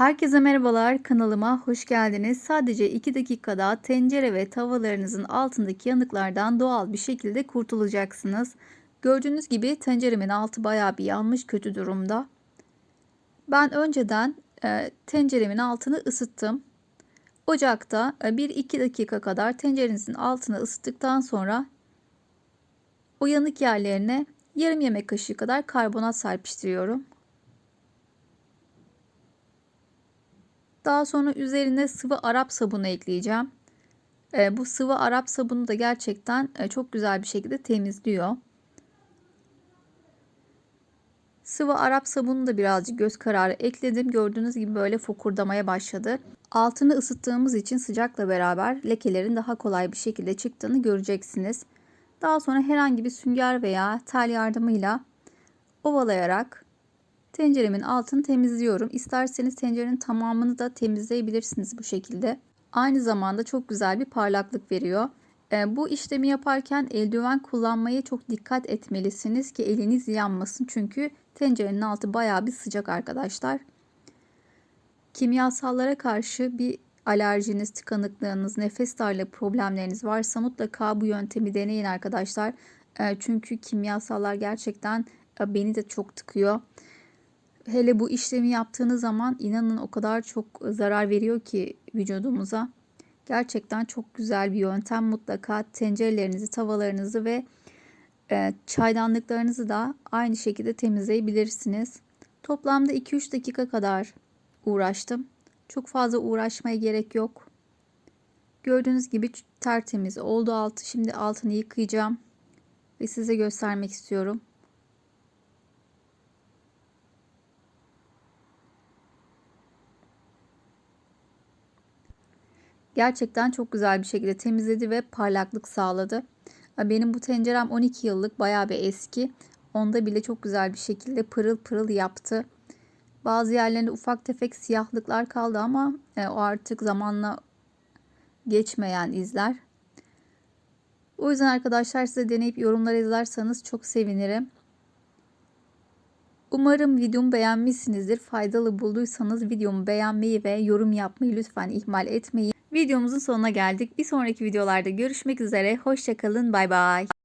Herkese merhabalar kanalıma hoş geldiniz. Sadece 2 dakikada tencere ve tavalarınızın altındaki yanıklardan doğal bir şekilde kurtulacaksınız. Gördüğünüz gibi tenceremin altı bayağı bir yanmış kötü durumda. Ben önceden e, tenceremin altını ısıttım. Ocakta 1-2 e, dakika kadar tencerenizin altını ısıttıktan sonra o yanık yerlerine yarım yemek kaşığı kadar karbonat serpiştiriyorum. Daha sonra üzerine sıvı Arap sabunu ekleyeceğim. E, bu sıvı Arap sabunu da gerçekten e, çok güzel bir şekilde temizliyor. Sıvı Arap sabunu da birazcık göz kararı ekledim. Gördüğünüz gibi böyle fokurdamaya başladı. Altını ısıttığımız için sıcakla beraber lekelerin daha kolay bir şekilde çıktığını göreceksiniz. Daha sonra herhangi bir sünger veya tel yardımıyla ovalayarak tenceremin altını temizliyorum. İsterseniz tencerenin tamamını da temizleyebilirsiniz bu şekilde. Aynı zamanda çok güzel bir parlaklık veriyor. E, bu işlemi yaparken eldiven kullanmaya çok dikkat etmelisiniz ki eliniz yanmasın. Çünkü tencerenin altı bayağı bir sıcak arkadaşlar. Kimyasallara karşı bir alerjiniz, tıkanıklığınız, nefes darlığı problemleriniz varsa mutlaka bu yöntemi deneyin arkadaşlar. E, çünkü kimyasallar gerçekten e, beni de çok tıkıyor. Hele bu işlemi yaptığınız zaman inanın o kadar çok zarar veriyor ki vücudumuza. Gerçekten çok güzel bir yöntem. Mutlaka tencerelerinizi, tavalarınızı ve e, çaydanlıklarınızı da aynı şekilde temizleyebilirsiniz. Toplamda 2-3 dakika kadar uğraştım. Çok fazla uğraşmaya gerek yok. Gördüğünüz gibi tertemiz oldu altı. Şimdi altını yıkayacağım ve size göstermek istiyorum. Gerçekten çok güzel bir şekilde temizledi ve parlaklık sağladı. Benim bu tencerem 12 yıllık bayağı bir eski. Onda bile çok güzel bir şekilde pırıl pırıl yaptı. Bazı yerlerinde ufak tefek siyahlıklar kaldı ama e, o artık zamanla geçmeyen izler. O yüzden arkadaşlar size deneyip yorumlar yazarsanız çok sevinirim. Umarım videomu beğenmişsinizdir. Faydalı bulduysanız videomu beğenmeyi ve yorum yapmayı lütfen ihmal etmeyin. Videomuzun sonuna geldik. Bir sonraki videolarda görüşmek üzere. Hoşçakalın. Bay bay.